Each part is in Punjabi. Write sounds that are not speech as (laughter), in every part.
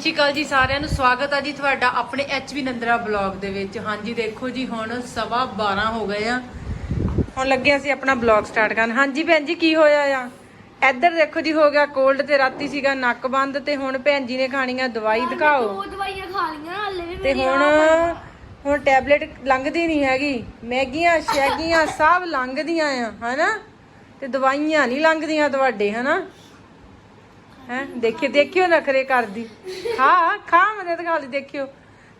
ਸ਼੍ਰੀ ਅਕਾਲ ਜੀ ਸਾਰਿਆਂ ਨੂੰ। ਸਵਾਗਤ ਹੈ ਜੀ ਤੁਹਾਡਾ ਆਪਣੇ ਐਚਵੀ ਨੰਦਰਾ ਬਲੌਗ ਦੇ ਵਿੱਚ। ਹਾਂਜੀ ਦੇਖੋ ਜੀ ਹੁਣ ਸਵਾ 12 ਹੋ ਗਏ ਆ। ਹੁਣ ਲੱਗੇ ਅਸੀਂ ਆਪਣਾ ਬਲੌਗ ਸਟਾਰਟ ਕਰਨ। ਹਾਂਜੀ ਭੈਣ ਜੀ ਕੀ ਹੋਇਆ ਆ? ਇੱਧਰ ਦੇਖੋ ਜੀ ਹੋ ਗਿਆ ਕੋਲਡ ਤੇ ਰਾਤੀ ਸੀਗਾ ਨੱਕ ਬੰਦ ਤੇ ਹੁਣ ਭੈਣ ਜੀ ਨੇ ਖਾਣੀਆਂ ਦਵਾਈ ਦਿਖਾਓ। ਦੋ ਦਵਾਈਆਂ ਖਾ ਲਈਆਂ ਹਾਲੇ ਵੀ ਤੇ ਹੁਣ ਹੁਣ ਟੈਬਲੇਟ ਲੰਘਦੀ ਨਹੀਂ ਹੈਗੀ। ਮੈਗੀਆਂ ਸ਼ੈਗੀਆਂ ਸਭ ਲੰਘਦੀਆਂ ਆ ਹਨਾ? ਤੇ ਦਵਾਈਆਂ ਨਹੀਂ ਲੰਘਦੀਆਂ ਤੁਹਾਡੇ ਹਨਾ? ਹੈ? ਦੇਖਿਓ ਦੇਖਿਓ ਨਖਰੇ ਕਰਦੀ। ਖਾ ਖਾ ਮੈਂ ਦਿਖਾ ਲਈ ਦੇਖਿਓ।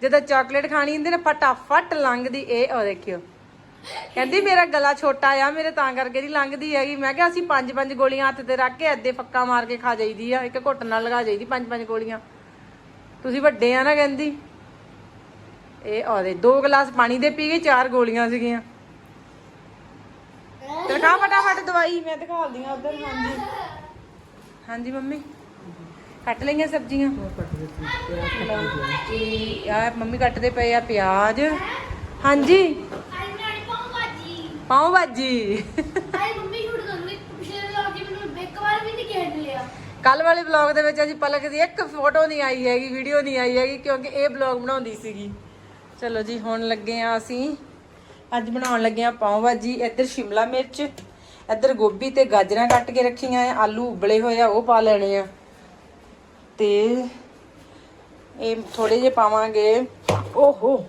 ਜਦੋਂ ਚਾਕਲੇਟ ਖਾਣੀ ਹੁੰਦੀ ਨਾ, ਫਟਾਫਟ ਲੰਘਦੀ ਇਹ, ਉਹ ਦੇਖਿਓ। ਕਹਿੰਦੀ, ਮੇਰਾ ਗਲਾ ਛੋਟਾ ਆ, ਮੇਰੇ ਤਾਂ ਕਰਕੇ ਨਹੀਂ ਲੰਘਦੀ ਹੈਗੀ। ਮੈਂ ਕਿਹਾ, ਅਸੀਂ ਪੰਜ ਪੰਜ ਗੋਲੀਆਂ ਹੱਥ ਤੇ ਰੱਖ ਕੇ ਐਦੇ ਫੱਕਾ ਮਾਰ ਕੇ ਖਾ ਜਾਈਦੀ ਆ। ਇੱਕ ਘੁੱਟ ਨਾਲ ਲਗਾ ਜਾਈਦੀ, ਪੰਜ ਪੰਜ ਗੋਲੀਆਂ। ਤੁਸੀਂ ਵੱਡੇ ਆ ਨਾ, ਕਹਿੰਦੀ। ਇਹ ਉਹਦੇ ਦੋ ਗਲਾਸ ਪਾਣੀ ਦੇ ਪੀ ਗਏ ਚਾਰ ਗੋਲੀਆਂ ਸੀਗੀਆਂ। ਤੇ ਕਾ ਫਟਾਫਟ ਦਵਾਈ, ਮੈਂ ਦਿਖਾਉਂਦੀ ਆ ਉਧਰ, ਹਾਂਜੀ। ਹਾਂਜੀ, ਮੰਮੀ। ਕੱਟ ਲਈਆਂ ਸਬਜ਼ੀਆਂ? ਆ ਮੰਮੀ ਕੱਟਦੇ ਪਏ ਆ ਪਿਆਜ਼। ਹਾਂਜੀ? ਆਈ ਪਾਉ ਭਾਜੀ ਪਾਉ ਕੱਲ ਵਾਲੇ ਵਲੌਗ ਦੇ ਵਿੱਚ ਅਸੀਂ ਪਲਕ ਦੀ ਇੱਕ ਫੋਟੋ ਨਹੀਂ ਆਈ ਹੈਗੀ ਵੀਡੀਓ ਨਹੀਂ ਆਈ ਹੈਗੀ, ਕਿਉਂਕਿ ਇਹ ਵਲੌਗ ਬਣਾਉਂਦੀ ਸੀਗੀ। ਚਲੋ ਜੀ, ਹੁਣ ਲੱਗੇ ਆ ਅਸੀਂ। ਅੱਜ ਬਣਾਉਣ ਲੱਗੇ ਆ ਪਾਉ ਭਾਜੀ ਇੱਧਰ ਸ਼ਿਮਲਾ ਮਿਰਚ, ਇੱਧਰ ਗੋਭੀ ਤੇ ਗਾਜਰਾਂ ਕੱਟ ਕੇ ਰੱਖੀਆਂ ਆ, ਆਲੂ ਉਬਲੇ ਹੋਏ ਆ, ਉਹ ਪਾ ਲੈਣੇ ਆ। ਤੇ ਇਹ ਥੋੜੇ ਜਿਹੇ ਪਾਵਾਂਗੇ। ਓਹੋ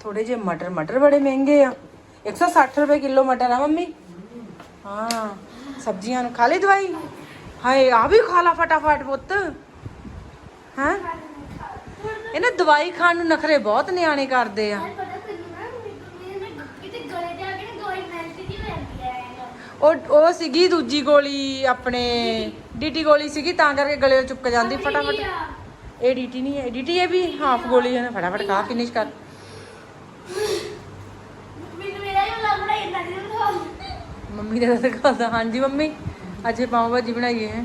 ਥੋੜੇ ਜਿਹੇ ਮਟਰ। ਮਟਰ ਬੜੇ ਮਹਿੰਗੇ ਆ। 160 ਰੁਪਏ ਕਿਲੋ ਮਟਰ ਆ ਮੰਮੀ। ਹਾਂ ਸਬਜ਼ੀਆਂ ਨੂੰ ਖਾ ਲਈ ਦਵਾਈ? ਹਾਏ ਆ ਵੀ ਖਾ ਲਾ ਫਟਾਫਟ ਪੁੱਤ। ਹਾਂ? ਇਹਨਾਂ ਦਵਾਈ ਖਾਣ ਨੂੰ ਨਖਰੇ ਬਹੁਤ ਨਿਆਣੇ ਕਰਦੇ ਆ। ਜੀ ਉਹ ਉਹ ਸੀਗੀ ਦੂਜੀ ਗੋਲੀ ਆਪਣੇ। ਡੀਟੀ ਗੋਲੀ ਸੀਗੀ ਤਾਂ ਕਰਕੇ ਗਲੇ 'ਚ ਚੁੱਕ ਜਾਂਦੀ ਫਟਾਫਟ। ਇਹ ਡੀਟੀ ਨਹੀਂ ਹੈ ਡੀਟੀ ਇਹ ਵੀ ਹਾਫ ਗੋਲੀ ਹੈ ਨਾ ਫਟਾਫਟ ਖਾ ਫਿਨਿਸ਼ ਕਰ ਮੈਨੂੰ ਮੇਰਾ ਹੀ ਵਲੌਗ ਬਣਾਈ ਜਾਂਦਾ ਨਹੀਂ ਮੰਮੀ ਦਾ ਦਿਖਾਉਂਦਾ ਹਾਂਜੀ ਮੰਮੀ ਅੱਜ ਪਾਉ ਭਾਜੀ ਬਣਾਈਏ ਹੈ।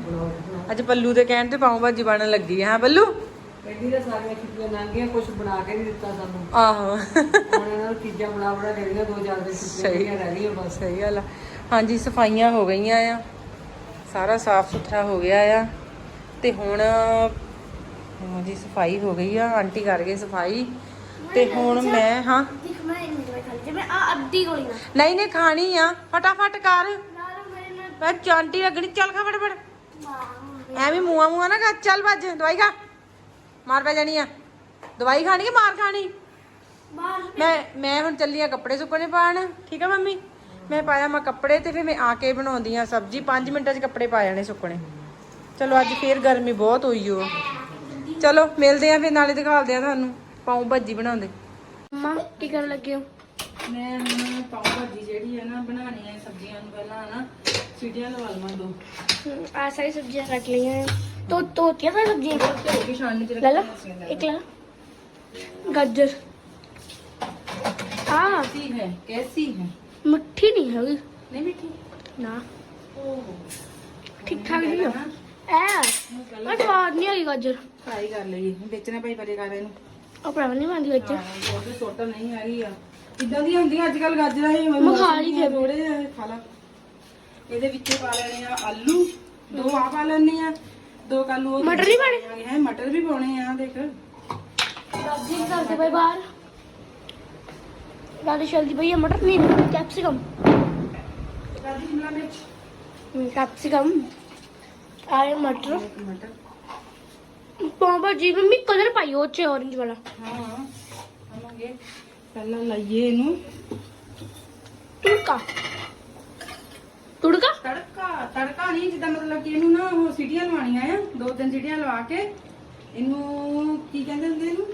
ਅੱਜ ਪੱਲੂ ਦੇ ਕਹਿਣ ਤੇ ਪਾਉ ਭਾਜੀ ਬਣਨ ਲੱਗੀ ਹੈ ਹਾਂ ਪੱਲੂ? ਕਹਿੰਦੀ ਤਾਂ ਸਾਰੀਆਂ ਛੁੱਟੀਆਂ ਲੰਘ ਗਈਆਂ ਕੁਝ ਬਣਾ ਕੇ ਨਹੀਂ ਦਿੱਤਾ ਸਾਨੂੰ। ਆਹੋ। ਹੁਣ ਇਹਨਾਂ ਨੂੰ ਚੀਜ਼ਾਂ ਬਣਾ ਬਣਾ ਦੇਣੀਆਂ ਦੋ ਚਾਰ ਦਿਨ ਛੁੱਟੀਆਂ ਸਹੀ। ਰਹਿ ਗਈਆਂ ਬਸ। ਸਹੀ ਗੱਲ ਹਾਂਜੀ ਸਫਾਈਆਂ ਹੋ ਗਈਆਂ ਆ। ਸਾਰਾ ਸਾਫ਼ ਸੁਥਰਾ ਹੋ ਗਿਆ ਆ ਤੇ ਹੁਣ ਹਾਂਜੀ ਸਫ਼ਾਈ ਹੋ ਗਈ ਆ ਆਂਟੀ ਕਰ ਗਏ ਸਫ਼ਾਈ। ਤੇ ਹੁਣ ਮੈਂ ਹਾਂ। ਜੇ ਨਹੀਂ ਨਹੀਂ ਖਾਣੀ ਆ ਫਟਾਫਟ ਕਰ। ਮੈਂ ਚਾਂਟੀ ਲੱਗਣੀ ਚੱਲ ਖਾ ਫਟਾਫਟ। ਐਵੇਂ ਮੂਆ ਮੂਆ ਨਾ ਚੱਲ ਭੱਜ ਦਵਾਈ ਖਾ। ਮਾਰ ਪੈ ਜਾਣੀ ਆ। ਦਵਾਈ ਖਾਣੀ ਕਿ ਮਾਰ ਖਾਣੀ? ਮੈਂ ਮੈਂ ਹੁਣ ਚੱਲੀ ਆ ਕੱਪੜੇ ਸੁੱਕਣੇ ਪਾਣ ਠੀਕ ਆ ਮੰਮੀ? ਮੈਂ ਪਾਇਆ ਮੈਂ ਕੱਪੜੇ ਤੇ ਫਿਰ ਮੈਂ ਆ ਕੇ ਬਣਾਉਂਦੀ ਆ ਸਬਜ਼ੀ 5 ਮਿੰਟਾਂ 'ਚ ਕੱਪੜੇ ਪਾ ਜਾਣੇ ਸੁੱਕਣੇ ਚਲੋ ਅੱਜ ਫੇਰ ਗਰਮੀ ਬਹੁਤ ਹੋਈ ਓ ਚਲੋ ਮਿਲਦੇ ਆ ਫਿਰ ਨਾਲੇ ਦਿਖਾਲਦੇ ਆ ਤੁਹਾਨੂੰ ਪਾਉ ਭਾਜੀ ਬਣਾਉਂਦੇ ਮੰਮਾ ਕੀ ਕਰਨ ਲੱਗੇ ਹੋ ਮੈਂ ਹੁਣ ਪਾਉ ਭਾਜੀ ਜਿਹੜੀ ਹੈ ਨਾ ਬਣਾਣੀ ਹੈ ਸਬਜ਼ੀਆਂ ਨੂੰ ਪਹਿਲਾਂ ਨਾ ਸੀਟੀਆਂ ਲਵਾ ਲਵਾਂ ਦੋ ਆ ਸਾਰੀ ਸਬਜ਼ੀਆਂ ਕੱਟ ਲਈਆਂ ਤੋ ਤੋਤੀਆਂ ਤਾਂ ਸਬਜ਼ੀਆਂ ਤੇ ਕਿ ਛਾਣਨੀ ਚ ਲੈ ਲਾ ਇੱਕ ਲੈ ਲਾ। ਗਾਜਰ ਆ कैसी है कैसी है ਮਿੱਠੀ ਨਹੀਂ ਹੈਗੀ। ਨਹੀਂ ਮਿੱਠੀ? ਨਾ। ਓਹ। ਠੀਕ ਠਾਕ ਨਹੀਂ ਆ। ਐ ਮੈਂ ਸਵਾਦ ਨਹੀਂ ਹੈਗੀ ਗਾਜਰ। ਫਰਾਈ ਕਰ ਲਈਏ ਵੇਚਣਾ ਭਾਈ ਪਰੇ ਕਰ ਇਹਨੂੰ ਉਹ ਪ੍ਰਭ ਨਹੀਂ ਮੰਦੀ ਵਿੱਚ। ਉਹ ਛੋਟਾ ਨਹੀਂ ਆ ਰਹੀ ਆ। ਇਦਾਂ ਦੀ ਹੁੰਦੀਆਂ ਅੱਜ ਕੱਲ ਗਾਜਰਾਂ ਹੀ ਮਖਾਲੀ ਦੇ ਥੋੜੇ ਖਾ ਲਾ। ਇਹਦੇ ਵਿੱਚ ਪਾ ਲੈਣੇ ਆ ਆਲੂ। ਦੋ ਆ ਪਾ ਲੈਣੇ ਆ। ਦੋ ਕੱਲੂ ਮਟਰ ਨਹੀਂ ਪਾਣੇ ਹੈ ਮਟਰ ਵੀ ਪਾਉਣੇ ਆ ਦੇਖ। ਸਬਜ਼ੀ ਕਰਦੇ ਭਾਈ ਬਾਹਰ। ਦਾਦੀ ਚਲਦੀ ਪਈ ਹੈ ਮਟਰ, ਨਹੀਂ ਕੈਪਸਿਕਮ ਕਾਦੀ ਸ਼ਿਮਲਾ ਮਿਰਚ ਕੈਪਸਿਕਮ ਆਏ ਮਟਰ। ਇੱਕ ਮਟਰ ਪਾਪਾ ਜੀ ਮੰਮੀ ਕਲਰ ਪਾਈ ਉਹ ਚ, orange ਵਾਲਾ। ਹਾਂ ਆਵਾਂਗੇ ਪਹਿਲਾਂ ਲਾਈਏ ਇਹਨੂੰ ਤੁੜਕਾ। ਤੁੜਕਾ? ਤੜਕਾ ਤੜਕਾ ਨਹੀਂ, ਜਿੱਦਾਂ ਮਤਲਬ ਕਿ ਇਹਨੂੰ ਨਾ ਉਹ ਸੀਟੀਆਂ ਲਵਾਉਣੀਆਂ ਆ, ਦੋ ਤਿੰਨ ਸਿਟੀਆਂ ਲਵਾ ਕੇ। ਇਹਨੂੰ ਕੀ ਕਹਿੰਦੇ ਹੁੰਦੇ ਇਹਨੂੰ?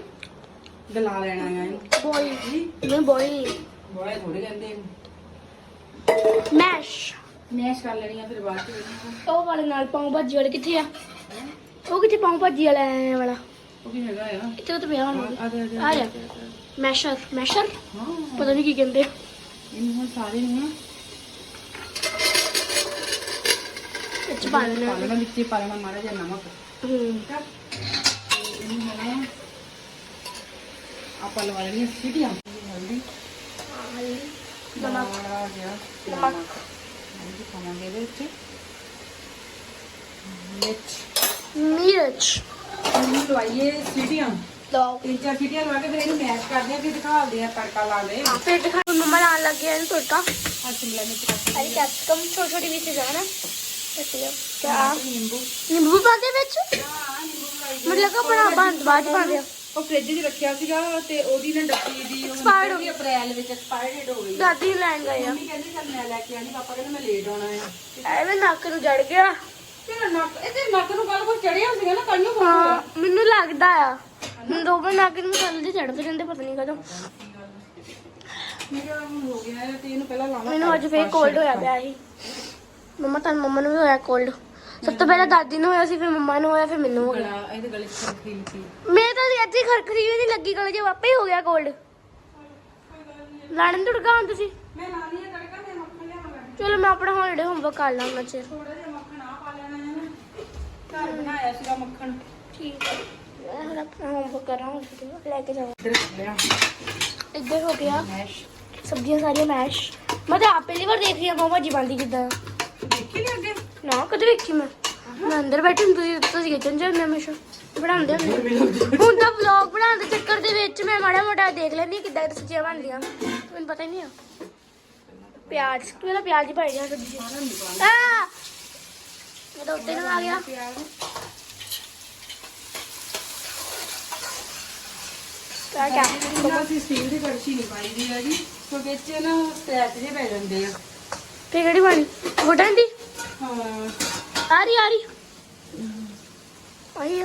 ਗਲਾ ਲੈਣਾ ਆ ਇਹਨੂੰ ਬੋਇਲ ਜੀ? ਮੈਂ ਬੋਇਲ ਬੋਏ ਥੋੜੇ ਕਹਿੰਦੇ ਇਹਨੂੰ ਮੈਸ਼ ਮੈਸ਼ ਕਰ ਲੈਣੀ ਆ ਫਿਰ ਬਾਅਦ ਚ ਇਹਨੂੰ। ਉਹ ਵਾਲੇ ਨਾਲ ਪਾਉ ਭਾਜੀ ਵਾਲੇ ਕਿੱਥੇ ਆ? ਉਹ ਕਿੱਥੇ ਪਾਉ ਭਾਜੀ ਵਾਲਾ ਐ ਵਾਲਾ? ਉਹ ਵੀ ਹੈਗਾ ਆ। ਇੱਥੇ ਤਾਂ ਪਿਆ ਹੋਣਾ। ਆ ਦੇ ਆ ਜਾ ਮੈਸ਼ਰ ਮੈਸ਼ਰ ਹਾਂ। ਪਤਾ ਨਹੀਂ ਕੀ ਕਹਿੰਦੇ ਇਹਨੂੰ ਹੁਣ ਸਾਰੇ ਨੂੰ ਨਾ ਇੱਥੇ ਪਾ ਪਾ ਲੈਣਾ ਲੈਣਾ ਵਿੱਚ ਹੀ ਪਾ ਲੈਣਾ ਮਾੜਾ ਜਿਹਾ ਨਮਕ। ਹੂੰ। ਠੀਕ ਆ ਤੇ ਇਹਨੂੰ ਹੁਣ ਆਪਾਂ ਲਵਾ ਲੈਣੀ ਸੀਟੀਆਂ ਹਲਦੀ ਨਮਕ ਮਾੜਾ ਜਿਹਾ ਨਮਕ ਹਲਦੀ ਪਾਵਾਂਗੇ ਇਹਦੇ ਵਿੱਚ ਮਿਰਚ ਮਿਰਚ ਇਹਨੂੰ ਲਵਾਈਏ ਸੀਟੀਆਂ ਲਓ ਤਿੰਨ ਚਾਰ ਸੀਟੀਆਂ ਲਵਾ ਕੇ ਫਿਰ ਇਹਨੂੰ ਮੈਸ਼ ਕਰਦੇ ਆ ਫਿਰ ਦਿਖਾਉਂਦੇ ਆ ਤੜਕਾ ਲਾਉਂਦੇ ਆ ਹਾਂ ਫਿਰ ਦਿਖਾ ਮੰਮਾ ਨਾਲ ਲੱਗ ਗਿਆ ਇਹਨੂੰ ਤੜਕਾ ਆ ਸ਼ਿਮਲਾ ਮਿਰਚ ਕੱਟ ਅਰੇ ਕੈਪਸਿਕਮ ਛੋਟੀ ਛੋਟੀ ਵਿੱਚ ਜਾਣਾ ਕੱਟਿਆ ਕਿਆ ਨਿੰਬੂ ਨਿੰਬੂ ਪਾਦੇ ਵਿੱਚ ਹਾਂ ਨਿੰਬੂ ਪਾਈ ਉਹ ਫ੍ਰਿਜ 'ਚ ਰੱਖਿਆ ਸੀਗਾ ਤੇ ਉਹਦੀ ਨਾ ਡੱਬੀ ਦੀ ਉਹ Expired ਹੋ ਗਈ। ਅਪ੍ਰੈਲ ਵਿੱਚ ਐਕਸਪਾਇਰਡ ਹੋ ਗਈ। ਦਾਦੀ ਲੈਣ ਗਏ ਆ। ਮੰਮੀ ਕਹਿੰਦੀ ਚੱਲ ਮੈਂ ਲੈ ਕੇ ਆਣੀ ਪਾਪਾ ਕਹਿੰਦੇ ਮੈਂ ਲੇਟ ਆਉਣਾ ਹੈ ਐਵੇਂ ਨੱਕ ਨੂੰ ਜੜ ਗਿਆ। ਤੇਰਾ ਨੱਕ ਇਹਦੇ ਨੱਕ ਨੂੰ ਕੱਲ ਕੋਈ ਚੜਿਆ ਸੀਗਾ ਨਾ ਕੱਲ ਨੂੰ ਹਾਂ ਮੈਨੂੰ ਲੱਗਦਾ ਆ। ਦੋ ਵਾਰ ਨੱਕ ਨੂੰ ਮਸਾਲੇ ਦੇ ਚੜਦੇ ਜਾਂਦੇ ਪਤਾ ਨਹੀਂ ਕਦੋਂ। ਮੇਰਾ ਹੁਣ ਹੋ ਗਿਆ ਹੈ ਤੇ ਇਹਨੂੰ ਪਹਿਲਾਂ ਲਾਵਾਂ ਮੈਨੂੰ ਅੱਜ ਫੇਰ ਕੋਲਡ ਹੋਇਆ ਪਿਆ ਸੀ। ਮੰਮਾ ਤਾਂ ਮੰਮਾ ਨੂੰ ਵੀ ਹੋਇਆ ਕੋਲਡ ਸਭ ਤੋਂ ਪਹਿਲਾਂ ਦਾਦੀ ਨੂੰ ਹੋਇਆ ਸੀ ਫਿਰ ਮੰਮਾ ਨੂੰ ਹੋਇਆ ਫਿਰ ਮੈਨੂੰ ਹੋ ਗਿਆ ਗਲਾ ਇਹਦੇ ਗਲੇ 'ਚ ਖਰਖਰੀ ਸੀ। ਮੈਂ ਤਾਂ ਅੱਜ ਹੀ ਖਰਖਰੀ ਵੀ ਨਹੀਂ ਲੱਗੀ ਗਲੇ 'ਚ ਵਾਪੇ ਹੀ ਹੋ ਗਿਆ ਕੋਲਡ ਲੜਨ ਤੁੜਕਾ ਹੁਣ ਤੁਸੀਂ? ਮੈਂ ਲਾਣੀ ਹੈ ਤੜਕਾ ਮੈਂ ਮੱਖਣ ਲਿਆਵਾਂਗਾ ਚਲੋ ਮੈਂ ਆਪਣਾ ਹੌਲੀਡੇ ਹੋਮਵਰਕ ਕਰ ਲਾਂ ਉਹਨਾਂ ਚਿਰ। ਥੋੜਾ ਜਿਹਾ ਮੱਖਣ ਆ ਪਾ ਲੈਣਾ ਹੈ ਨਾ। ਘਰ ਬਣਾਇਆ ਸੀਗਾ ਮੱਖਣ। ਠੀਕ ਹੈ। ਮੈਂ ਹੁਣ ਆਪਣਾ ਹੋਮਵਰਕ ਕਰਾਂ ਹੁਣ ਫਿਰ ਲੈ ਕੇ ਜਾਵਾਂ। ਇੱਧਰ ਲਿਆ। ਇੱਧਰ ਹੋ ਗਿਆ। ਮੈਸ਼ ਸਬਜ਼ੀਆਂ ਸਾਰੀਆਂ ਮੈਸ਼ ਮੈਂ ਤਾਂ ਆਪ ਪਹਿਲੀ ਵਾਰ ਦੇਖ ਰਹੀ ਹਾਂ ਮਾਮਾ ਜੀ ਬਣਦੀ ਕਿੱਦਾਂ। ਨਾ ਕਦੇ ਵੇਖੀ ਮੈਂ। ਮੈਂ ਅੰਦਰ ਬੈਠੀ ਹੁੰਦੀ ਸੀ ਤੁਸੀਂ ਕਿਚਨ ਚ ਹੁੰਦੇ ਹਮੇਸ਼ਾ। ਬਣਾਉਂਦੇ ਹੁੰਦੇ। ਹੁਣ ਤਾਂ ਵਲੌਗ ਬਣਾਉਣ ਦੇ ਚੱਕਰ ਦੇ ਵਿੱਚ ਮੈਂ ਮਾੜਾ ਮੋਟਾ ਦੇਖ ਲੈਂਦੀ ਹਾਂ ਕਿੱਦਾਂ ਸਬਜ਼ੀਆਂ ਬਣਦੀਆਂ। ਮੈਨੂੰ ਪਤਾ ਹੀ ਨਹੀਂ ਆ। ਪਿਆਜ਼ ਪਹਿਲਾਂ ਪਿਆਜ਼ ਹੀ ਪਾਈ ਜਾ ਸਬਜ਼ੀ ਆ! ਮੈਂ ਤਾਂ ਉੱਤੇ ਨੂੰ ਆ ਗਿਆ। ਕਿਆ ਕਿਆ ਅਸੀਂ ਸਟੀਲ ਦੀ ਕੜਛੀ ਨਹੀਂ ਪਾਈ ਦੀ ਹੈਗੀ ਕਿਉਂਕਿ ਇਹ 'ਚ ਨਾ ਸਕ੍ਰੈਚ ਜੇ ਪੈ ਜਾਂਦੇ ਆ ਫੇ ਕਿਹੜੀ ਬਣੀ ਵੁਡਨ ਦੀ? ਹਾਂ ਆ ਰਹੀ ਆ ਰਹੀ। ਆਈ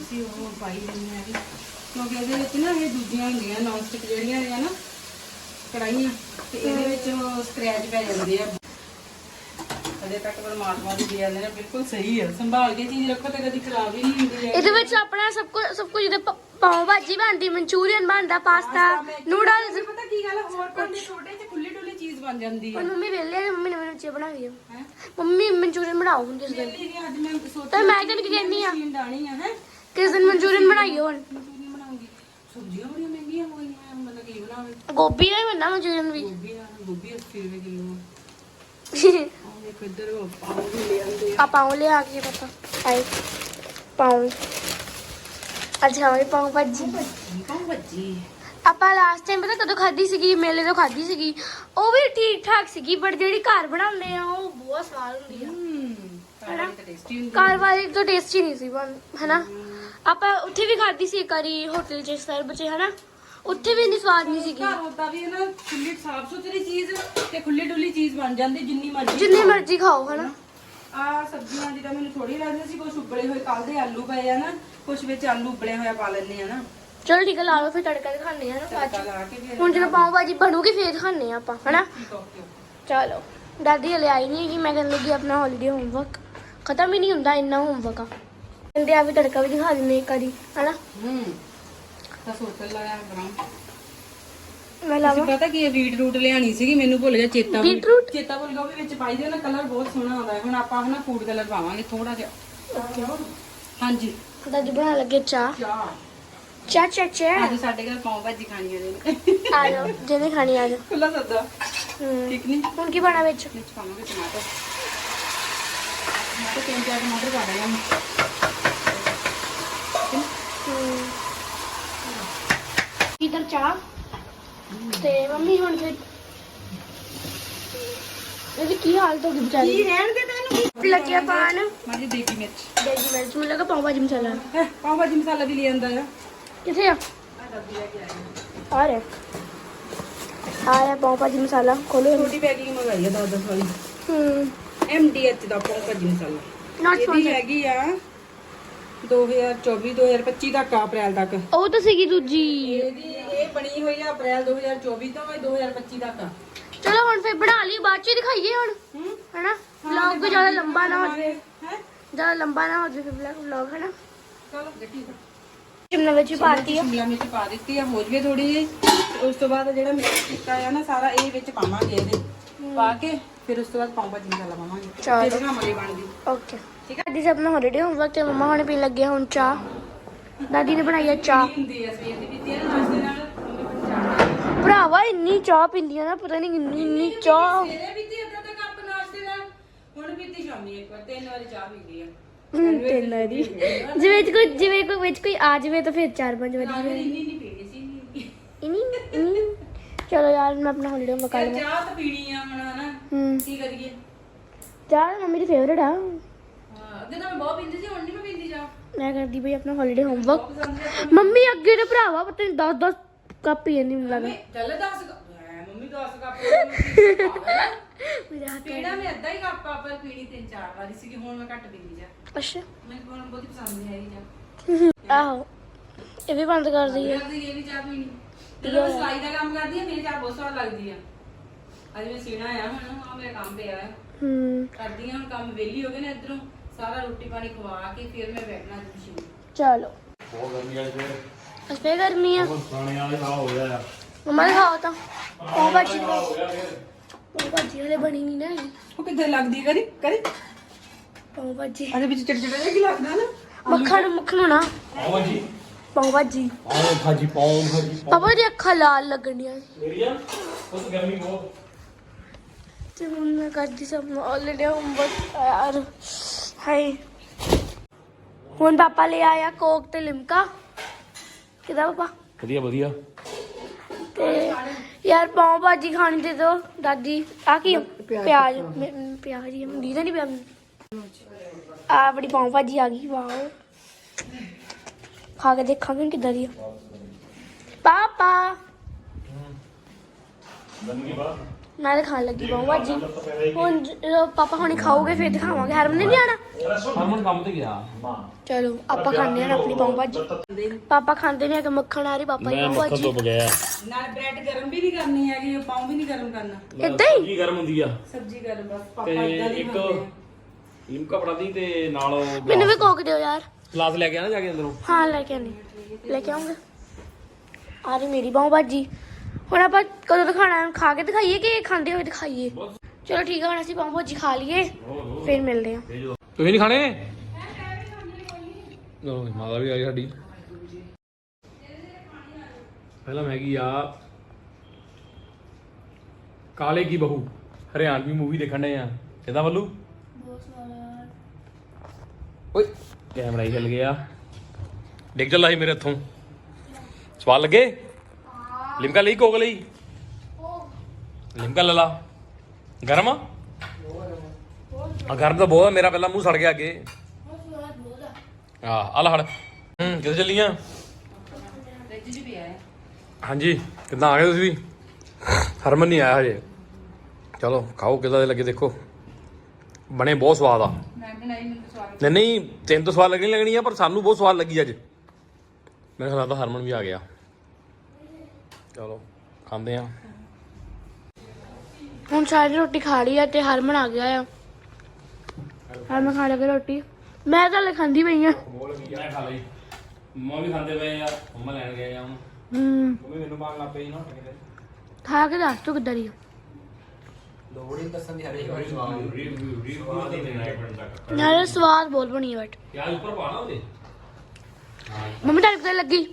ਅਸੀਂ ਉਹ ਪਾਈ ਦਿੰਦੇ ਆ ਜੀ। ਕਿਉਂਕਿ ਇਹਦੇ ਵਿੱਚ ਨਾ ਇਹ ਦੂਜੀਆਂ ਹੁੰਦੀਆਂ ਨੌਨ ਸਟਿਕ ਜਿਹੜੀਆਂ ਨੇ ਨਾ ਕੜਾਈਆਂ ਤੇ ਇਹਦੇ ਵਿੱਚ ਸਕ੍ਰੈਚ ਪੈ ਜਾਂਦੇ ਆ। ਅਜੇ ਤੱਕ ਪਰਮਾਤਮਾ ਦੀ ਦਿਆ ਨੇ ਬਿਲਕੁਲ ਸਹੀ ਆ। ਸੰਭਾਲ ਕੇ ਚੀਜ਼ ਰੱਖੋ ਤੇ ਕਦੀ ਖਰਾਬ ਹੀ ਨਹੀਂ ਹੁੰਦੀ ਹੈ ਇਹਦੇ ਵਿੱਚ ਆਪਣਾ ਸਭ ਕੁਝ ਸਭ ਕੁਝ ਜਿਹਦੇ ਪਾਉ ਭਾਜੀ ਬਣਦੀ ਮਨਚੂਰੀਅਨ ਬਣਦਾ ਪਾਸਤਾ ਨੂਡਲਸ। ਪਤਾ ਕੀ ਗੱਲ ਆ, ਹੋਰ ਕੋਈ ਛੋਟੇ ਜਿਹੇ ਖੁੱਲੀ ਡੁੱਲੀ ਚੀਜ਼ ਬਣ ਜਾਂਦੀ ਹੈ ਹੁਣ ਮੰਮੀ ਵੇਲੇ ਮੰਮੀ ਨੇ ਮੈਨੂੰ ਬਣਾ ਗਈ ਹੈ? ਮੰਮੀ ਮਨਚੂਰੀਅਨ ਬਣਾਓ ਹੁਣ ਕਿਸ ਦਿਨ। ਮੇਰੀ ਨਹੀਂ ਅੱਜ ਮੈਂ ਤਾਂ ਮੈਂ ਤੈਨੂੰ ਕੀ ਕਹਿੰਦੀ ਆ? ਮਸ਼ੀਨ ਡਾਣੀ ਆ ਹੈ? ਕਿਸ ਦਿਨ ਮਨਚੂਰੀਅਨ ਬਣਾਈਓ ਹੁਣ। ਮਸ਼ੀਨ ਬਣਾਉਂਗੀ। ਸਬਜ਼ੀਆਂ ਬੜੀਆਂ ਮਹਿੰਗੀਆਂ ਹੋ ਗਈਆਂ ਮਤਲਬ ਕੀ ਬਣਾਵੇ? ਗੋਭੀ ਦਾ ਹੀ ਬਣਨਾ ਮਨਚੂਰੀਅਨ ਵੀ। ਗੋਭੀ ਆ ਗੋਭੀ 80 ਰੁਪਏ ਕਿਲੋ ਆਹ ਦੇਖੋ ਇੱਧਰ ਉਹ ਪਾਉ ਵੀ ਲੈ ਆ। ਆ ਪਾਉ ਲਿਆ ਕੇ ਪਤਾ। ਆਏ ਪਾਉ ਅੱਜ ਖਾਵਾਂਗੇ ਪਾਉ ਭਾਜੀ। ਪਾਉ ਭੱਜੀ ਆਪਾਂ ਲਾਸਟ ਟਾਈਮ ਪਤਾ ਕਦੋਂ ਖਾਧੀ ਸੀਗੀ? ਮੇਲੇ ਤੋਂ ਖਾਧੀ ਸੀਗੀ। ਉਹ ਵੀ ਠੀਕ ਠਾਕ ਸੀਗੀ ਪਰ ਜਿਹੜੀ ਘਰ ਬਣਾਉਂਦੇ ਆ ਉਹ ਬਹੁਤ ਸਵਾਦ ਹੁੰਦੀ ਆ। ਘਰ ਵਾਲੀ ਤੋਂ ਟੇਸਟੀ ਨਹੀਂ ਸੀ ਹਨਾ? ਆਪਾਂ ਉੱਥੇ ਵੀ ਖਾਧੀ ਸੀ ਇੱਕ ਵਾਰੀ ਹੋਟਲ 'ਚ ਸਰ ਬੱਚੇ ਹਨਾ? ਉੱਥੇ ਵੀ ਇੰਨੀ ਸਵਾਦ ਨਹੀਂ ਸੀਗੀ। ਘਰ ਹੁੰਦਾ ਵੀ ਨਾ ਖੁੱਲੀ ਸਾਫ਼ ਸੁਥਰੀ ਚੀਜ਼ ਤੇ ਖੁੱਲੀ ਡੁੱਲੀ ਚੀਜ਼ ਬਣ ਜਾਂਦੀ ਜਿੰਨੀ ਮਰਜ਼ੀ ਜਿੰਨੀ ਮਰਜ਼ੀ ਖਾਓ ਹਨਾ? ਆ ਸਬਜ਼ੀਆਂ ਜਿਹੜਾ ਮੈਨੂੰ ਥੋੜੀ ਲੱਗਦੀ ਸੀ ਕੁਝ ਉਬਲੇ ਹੋਏ ਕੱਲ ਦੇ ਆਲੂ ਪਏ ਆ ਨਾ ਕੁਝ ਵਿੱਚ ਆਲੂ ਉਬਲੇ ਹੋਇਆ ਪਾ ਲੈਣੇ ਆ ਨਾ। ਚਲੋ ਠੀਕ ਹੈ ਲਾ ਲਓ ਫਿਰ ਤੜਕਾ ਦਿਖਾਉਂਦੇ ਆ ਨਾ ਬਾਅਦ 'ਚ। ਲਾ ਕੇ ਫਿਰ ਹੁਣ ਜਦੋਂ ਪਾਉ ਭਾਜੀ ਬਣੂਗੀ ਫੇਰ ਦਿਖਾਉਂਦੇ ਆ ਆਪਾਂ ਹਨਾ? ਠੀਕ ਓਕੇ ਚਲੋ ਦਾਦੀ ਹਲੇ ਆਈ ਨਹੀਂ ਹੈਗੀ ਮੈਂ ਕਰਨ ਲੱਗੀ ਆਪਣਾ ਹੌਲੀਡੇ ਹੋਮਵਰਕ ਖਤਮ ਹੀ ਨਹੀਂ ਹੁੰਦਾ ਇੰਨਾ ਹੋਮਵਰਕ ਆ। ਕਹਿੰਦੇ ਆ ਵੀ ਤੜਕਾ ਵੀ ਦਿਖਾ ਦਿੰਦੇ ਇੱਕ ਵਾਰੀ ਹਨਾ? ਹੂੰ ਤਾਂ ਸੋਚ ਲਾਇਆ ਬਣਾ। ਲਾਵਾਂ। ਪਤਾ ਕੀ ਇਹ ਬੀਟ ਰੂਟ ਲਿਆਣੀ ਸੀਗੀ ਮੈਨੂੰ ਭੁੱਲ ਗਿਆ ਚੇਤਾ ਭੁੱਲ- ਬੀਟਰੂਟ? ਚੇਤਾ ਭੁੱਲ ਗਿਆ ਉਹ ਵੀ ਵਿੱਚ ਪਾਈ ਦੇ ਨਾ ਕਲਰ ਬਹੁਤ ਸੋਹਣਾ ਆਉਂਦਾ ਹੈ। ਹੁਣ ਆਪਾਂ ਹਨਾ ਫੂਡ ਕਲਰ ਪਾਵਾਂਗੇ ਥੋੜਾ ਜਿਹਾ। ਹਾਂਜੀ। ਦਾਦੀ ਬਣਾ ਲੱਗੇ ਚਾਹ। ਚਾਹ। ਚਾਹ ਚਾਹ ਚਾਹ। ਅੱਜ ਸਾਡੇ ਘਰ ਪਾਉ ਭਾਜੀ ਖਾਣੀ ਹੈ ਨੇ। ਆ ਜਾਓ ਜਿਹਨੇ ਖਾਣੀ ਆ ਜਾਓ। ਖੁੱਲਾ ਸੱਦਾ। ਹਮ, ਠੀਕ ਨਹੀਂ ਹੁਣ ਕੀ ਬਣਾ ਵਿੱਚ? ਵਿੱਚ ਪਾਵਾਂਗੇ ਟਮਾਟਰ। ਟਮਾਟਰ ਤਿੰਨ ਚਾਰ ਟਮਾਟਰ ਪਾ ਦੇਣਾ। ਇਧਰ ਚਾਹ। ਤੇ ਮੰਮੀ ਹੁਣ ਫਿਰ ਇਹਦੀ ਕੀ ਹਾਲਤ ਹੋ ਗਈ ਵਿਚਾਰੀ ਰਹਿਣ ਦੇ ਤੈਨੂੰ ਲੱਗਿਆ ਪਾਣ। ਮਾਜੀ ਦੇਗੀ ਮਿਰਚ। ਦੇਗੀ ਮਿਰਚ। ਮੈਨੂੰ ਲੱਗਾ ਪਾਉ ਭਾਜੀ ਮਸਾਲਾ। ਹੈ ਪਾਉ ਭਾਜੀ ਮਸਾਲਾ ਵੀ ਲੈ ਆਂਦਾ ਆ। ਕਿੱਥੇ ਆ? ਆ। ਰਿਹਾ। ਆ ਰਿਹਾ ਪਾਉ ਭਾਜੀ ਮਸਾਲਾ। ਖੋਲੋ ਛੋਟੀ ਪੈਕਿੰਗ ਮੰਗਾਈ ਆ 10 10 ਵਾਲੀ। ਹਮ ਐਮਡੀਐਚ ਦਾ ਪਾਉ ਭਾਜੀ ਮਸਾਲਾ। ਨਾਟ ਇਹਦੀ ਹੈਗੀ ਆ 2024 2025 ਤੱਕ ਅਪ੍ਰੈਲ ਤੱਕ। ਉਹ ਤਾਂ ਸੀਗੀ ਦੂਜੀ। ਇਹਦੀ ਇਹ ਬਣੀ ਹੋਈ ਆ ਅਪ੍ਰੈਲ 2024 ਤੋਂ ਇਹ 2025 ਤੱਕ। ਆ ਚਲੋ ਹੁਣ ਫਿਰ ਬਣਾ ਲਈ ਬਾਅਦ ਚ ਦਿਖਾਈਏ ਹੁਣ। ਹੂੰ? ਹੈਨਾ? ਵਲੌਗ ਜ਼ਿਆਦਾ ਲੰਬਾ ਨਾ ਹੋ ਜਾਵੇ। ਹੈ? ਜ਼ਿਆਦਾ ਲੰਬਾ ਨਾ ਹੋ ਜਾਵੇ ਫਿਰ ਵਲੌਗ ਹੈਨਾ? ਚਲੋ ਦਾ। ਸ਼ਿਮਲਾ ਵਿੱਚ ਵੀ ਪਾਤੀ ਆ। ਸ਼ਿਮਲਾ ਮਿਰਚ ਪਾ ਦਿੱਤੀ ਆ ਹੋ ਜਵੇ ਥੋੜੀ ਜਿਹੀ। ਉਸ ਤੋਂ ਬਾਅਦ ਜਿਹੜਾ ਮਿਕਸ ਕੀਤਾ ਆ ਨਾ ਸਾਰਾ ਇਹ ਵਿੱਚ ਪਾਵਾਂਗੇ ਇਹਦੇ। ਪਾ ਕੇ ਫਿਰ ਉਸ ਤੋਂ ਬਾਅਦ ਪਾਉ ਭਾਜੀ ਮਸਾਲਾ ਪਾਵਾਂਗੇ ਚਲੋ। ਫਿਰ ਬਣਾਵਾਂਗੇ ਬਣਦੀ। ਓਕੇ। ਠੀਕ ਹੈ ਦਾਦੀ ਆਪਣਾ ਹੌਲੀਡੇ ਹੋਮਵਰਕ ਤੇ ਮੰਮਾ ਹੁਣੇ ਪੀਣ ਲੱਗੇ ਆ ਹੁਣ ਚਾਹ। ਦਾਦੀ ਨੇ ਬਣਾਈ ਆ ਚਾਹ। ਹੁੰਦੀ ਆ ਸਵੇਰ ਦੀ ਪੀਤੀ ਆ ਨਾ ਨਾਸ਼ਤੇ ਨਾਲ। ਭਰਾਵਾ ਇੰਨੀ ਚਾਹ ਪੀਂਦੀਆਂ ਨਾ ਪਤਾ ਨਹੀਂ ਕਿੰਨੀ ਇੰਨੀ ਚਾਹ। ਸਵੇਰੇ ਪੀਤੀ ਅੱਧਾ ਤਾਂ ਕੱਪ ਨਾਸ਼ਤੇ ਨਾਲ ਹੁਣ ਪੀਤੀ ਸ਼ਾਮ ਸ਼ਾਮੀ ਇੱਕ ਵਾਰ ਤਿੰਨ ਵਾਰੀ ਚਾਹ ਪੀਂਦੀ ਆ। ਤਿੰਨ ਵਾਰੀ। (laughs) ਜਿਵੇਂ ਕੋਈ ਜਿਵੇਂ ਕੋਈ ਵਿੱਚ ਕੋਈ ਆ ਜਾਵੇ ਤਾਂ ਫਿਰ ਚਾਰ ਪੰਜ ਵਾਰੀ ਰਾਤ ਨੂੰ ਇੰਨੀ ਨਹੀਂ ਪੀਣੀ ਸੀ ਇੰਨੀ। ਇਨੀ ਇਨੀ ਚਲੋ ਯਾਰ ਮੈਂ ਆਪਣਾ ਹੌਲੀਡੇ ਮੁਕਾ ਲਵਾਂ। ਚਾਹ ਤਾਂ ਪੀਣੀ ਆ ਹੁਣ ਹਨਾ? ਹੂੰ। ਕੀ ਕਰੀਏ? ਚਾਹ ਮੰਮੀ ਦੀ ਫੇਵਰਟ ਆ। ਹਾਂ ਅੱਗੇ ਤਾਂ ਮੈਂ ਬਹੁਤ ਪੀਂਦੀ ਸੀ ਹੁਣ ਨਹੀਂ ਮੈਂ ਪੀਂਦੀ ਚਾਹ। ਮੈਂ ਕਰਦੀ ਬਈ ਆਪਣਾ ਹੌਲੀਡੇ ਹੋਮਵਰਕ ਬਹੁਤ ਪਸੰਦ ਹੈ ਮੰਮੀ ਅੱਗੇ ਤੇ ਭਰਾਵਾ ਪਤਾ ਨਹੀਂ 10 10 ਕੱਪ ਹੀ ਨਹੀਂ ਮੰਮੀ ਚੱਲ ਦੱਸ ਮੰਮੀ ਦੱਸ ਕੱਪ ਮੇਰਾ ਹੱਥ ਪੀਣਾ (laughs) ਮੈਂ ਅੱਧਾ ਹੀ ਕੱਪ ਆ ਪਰ ਪੀਣੀ ਤਿੰਨ ਚਾਰ ਵਾਰੀ ਸੀ ਹੁਣ ਮੈਂ ਘੱਟ ਪੀਂਦੀ ਜਾ ਅੱਛਾ। ਮੈਨੂੰ ਕੋਲ ਬਹੁਤ ਪਸੰਦ ਨਹੀਂ ਆਈ ਜਾ ਆਹੋ ਇਹ ਵੀ ਬੰਦ ਕਰ ਦਈਏ ਕਰਦੀ ਇਹ ਵੀ ਚਾਹ ਪੀਣੀ। ਜਦੋਂ ਸਿਲਾਈ ਦਾ ਕੰਮ ਕਰਦੀ ਆ ਮੇਰੀ ਚਾਹ ਬਹੁਤ ਸਵਾਦ ਲੱਗਦੀ ਆ। ਅੱਜ ਮੈਂ ਸੀਣਾ ਆ ਹੁਣ ਆ ਮੇਰਾ ਕੰਮ ਪਿਆ ਆ। ਹੂੰ। ਕਰਦੀ ਆ ਹੁਣ ਕੰਮ ਵਿਹਲੀ ਹੋ ਗਏ ਨੇ ਇਧਰੋਂ ਸਾਰਾ ਰੋਟੀ ਪਾਣੀ ਖਵਾ ਕੇ ਫਿਰ ਮੈਂ ਬੈਠਣਾ ਮਸ਼ੀਨ ਚਲੋ। ਬਹੁਤ ਗਰਮੀ ਫੇਰ ਅਸਪੇ ਗਰਮੀ ਆ। ਪੁਰਾਣੇ ਵਾਲੇ ਦਾ ਹੋ ਗਿਆ। ਆ ਮਮਾ ਨੇ ਖਾਓ ਤਾਂ। ਪਾਉ ਭਾਜੀ ਪਾਉ ਭਾਜੀ ਹਲੇ ਬਣੀ ਨਹੀਂ ਨਾ ਹੈਗੀ ਉਹ ਕਿੱਥੇ ਲੱਗਦੀ ਕਰੀ ਕਰੀ ਪਾਉ ਭਾਜੀ। ਅਜੇ ਵਿੱਚ ਚਿੜਚਿੜਾ ਜਿਹਾ ਕੀ ਲੱਗਦਾ ਨਾ? ਮੱਖਣ ਮੱਖਣ ਨਾ ਆਓ ਜੀ ਪਾਉ ਭਾਜੀ। ਆਓ ਭਾਜੀ ਪਾਓ ਭਾਜੀ ਪਾਪਾ ਦੀ ਅੱਖਾਂ ਲਾਲ ਲੱਗਣੀਆਂ ਮੇਰੀ ਆ ਉਸ ਗਰਮੀ ਬਹੁਤ। ਤੇ ਹੁਣ ਮੈਂ ਕਰਦੀ ਸਭ ਨੂੰ ਆਲਰੇਡੀ ਹੋਮਵਰਕ ਯਾਰ। ਹਾਏ। ਹੁਣ ਪਾਪਾ ਲੈ ਆਇਆ ਕੋਕ ਤੇ ਲਿਮਕਾ। ਕਿਦਾ ਪਾਪਾ? ਵਧੀਆ ਵਧੀਆ। ਤੇ ਯਾਰ ਪਾਉ ਭਾਜੀ ਖਾਣੀ ਦੇ ਦੋ ਦਾਦੀ। ਆ ਕੀ ਆ? ਪਿਆਜ਼ ਮੈਂ- ਪਿਆਜ਼ ਹੀ ਹੁੰਦੀ ਤਾਂ ਨਹੀਂ ਪਿਆ ਆ ਬੜੀ ਪਾਉ ਭਾਜੀ ਆ ਗਈ ਵਾਓ। ਖਾ ਕੇ ਦੇਖਾਂਗੇ ਕਿੱਦਾਂ ਦੀ ਆ। ਪਾਪਾ। ਗਰਮੀ ਬਾਹਰ ਮੈਂ ਤਾਂ ਖਾਣ ਲੱਗੀ ਪਾਉ ਭਾਜੀ ਹੁਣ ਜਦੋਂ ਪਾਪਾ ਹੁਣੇ ਖਾਓਗੇ ਫਿਰ ਦਿਖਾਵਾਂਗੇ। ਹਰਮਨ ਨੇ ਨਹੀਂ ਆਣਾ? ਹਰਮਨ ਕੰਮ ਤੇ ਗਿਆ। ਚਲੋ ਆਪਾਂ ਖਾਂਦੇ ਹਾਂ ਆਪਣੀ ਪਾਉ ਭਾਜੀ ਪਾਪਾ ਖਾਂਦੇ ਨੇ ਕਿ ਮੱਖਣ ਆ ਰਹੀ ਪਾਪਾ ਦੀ ਪਾਉ ਭਾਜੀ ਬਗਿਆ ਨਾਲ ਬ੍ਰੈਡ ਗਰਮ ਵੀ ਨਹੀਂ ਕਰਨੀ ਹੈਗੀ ਉਹ ਪਾਉ ਵੀ ਨਹੀਂ ਗਰਮ ਕਰਨਾ। ਏਦਾਂ ਹੀ? ਕੀ ਗਰਮ ਹੁੰਦੀ ਆ। ਸਬਜ਼ੀ ਗਰਮ ਬਸ ਪਾਪਾ ਇਦਾਂ ਦੀ ਇੱਕ। ਲਿਮਕਾ ਫੜਾ ਦੀ ਤੇ ਨਾਲ ਉਹ ਮੈਨੂੰ ਵੀ ਕੋਕ ਦਿਓ ਯਾਰ। ਗਲਾਸ ਲੈ ਕੇ ਆਣਾ ਜਾ ਕੇ ਅੰਦਰੋਂ? ਹਾਂ ਲੈ ਕੇ ਆਨੀ ਲੈ ਕੇ ਆਉਂਗਾ। ਆ ਰਹੀ ਮੇਰੀ ਬਾਹ ਭਾਜੀ। ਹੁਣ ਆਪਾਂ ਕਦੋਂ ਦਿਖਾਣਾ ਖਾ ਕੇ ਦਿਖਾਈਏ ਕਿ ਖਾਂਦੇ ਹੋਏ ਦਿਖਾਈਏ? ਚਲੋ ਠੀਕ ਆ ਹੁਣ ਅਸੀਂ ਬਾਹ ਭਾਜੀ ਖਾ ਲਈਏ। ਫਿਰ ਮਿਲਦੇ ਆ। ਤੁਸੀਂ ਨਹੀਂ ਖਾਣੇ? ਲੋ ਮਾਤਾ ਵੀ ਆ ਗਈ ਸਾਡੀ। ਪਹਿਲਾਂ ਮੈਗੀ ਆ ਕਾਲੇ ਕੀ ਬਹੂ? ਹਰਿਆਣਵੀ ਮੂਵੀ ਦੇਖਣ ਦੇ ਆ। ਕਿਦਾਂ ਵੱਲੂ ਓਏ ਕੈਮਰਾ ਹੀ ਹਿੱਲ ਗਿਆ। ਡਿੱਗ ਚੱਲਾ ਸੀ ਮੇਰੇ ਹੱਥੋਂ। ਸਵਾਲ ਲੱਗੇ? ਲਿਮਕਾ ਲਈ ਕੋਕ ਲਈ ਲਿਮਕਾ ਲੈ ਲਾ ਗਰਮ ਆ ਆ ਗਰਮ ਤਾਂ ਬਹੁਤ ਆ ਮੇਰਾ ਪਹਿਲਾਂ ਮੂੰਹ ਸੜ ਗਿਆ ਅੱਗੇ ਆ ਆ ਲੈ ਹੜ ਹੂੰ ਕਿੱਥੇ ਚੱਲੀਆਂ ਹਾਂਜੀ ਕਿੱਦਾਂ ਆ ਗਏ ਤੁਸੀਂ ਵੀ ਹਰਮਨ ਨਹੀਂ ਆਇਆ ਹਜੇ ਚਲੋ ਖਾਓ ਕਿੱਦਾਂ ਦੇ ਲੱਗੇ ਦੇਖੋ ਬਣੇ ਬਹੁਤ ਸਵਾਦ ਆ ਨਹੀਂ ਨਹੀਂ ਤੈਨੂੰ ਤਾਂ ਸਵਾਦ ਲੱਗਣੀ ਲੱਗਣੀ ਆ ਪਰ ਸਾਨੂੰ ਬਹੁਤ ਸਵਾਦ ਲੱਗੀ ਅੱਜ ਮੇਰੇ ਖਿਆਲ ਲੱਗਦਾ ਹਰਮਨ ਵੀ ਆ ਗਿਆ ਚਲੋ ਖਾਂਦੇ ਆ। ਹੁਣ ਸਾਰੀ ਰੋਟੀ ਖਾ ਲਈ ਆ ਤੇ ਹਰਮਨ ਆ ਗਿਆ ਆ। ਹਰਮਨ ਖਾ ਲਿਆ ਰੋਟੀ। ਮੈਂ ਤਾਂ ਲੈ ਖਾਂਦੀ ਪਈ ਆ। ਬੋਲ ਕੀ ਮੈਂ ਖਾ ਲਈ ਮੰਮਾ ਵੀ ਖਾਂਦੇ ਪਏ ਆ ਮੰਮਾ ਲੈਣ ਗਏ ਆ ਹੂੰ। ਮੰਮੀ ਮੈਨੂੰ ਮਾਰਨ ਲੱਗ ਪਈ ਨਾ ਖਾ ਕੇ ਦੱਸ ਤੂੰ ਕਿੱਦਾਂ ਦੀ ਆ ਨਾਲੇ ਸਵਾਦ ਬਹੁਤ ਬਣੀ ਬਟ। ਪਿਆਜ਼ ਉੱਪਰ ਪਾਣਾ ਉਹਦੇ। ਮੰਮੀ ਤਾਂ ਕਿੱਦਾਂ ਲੱਗੀ?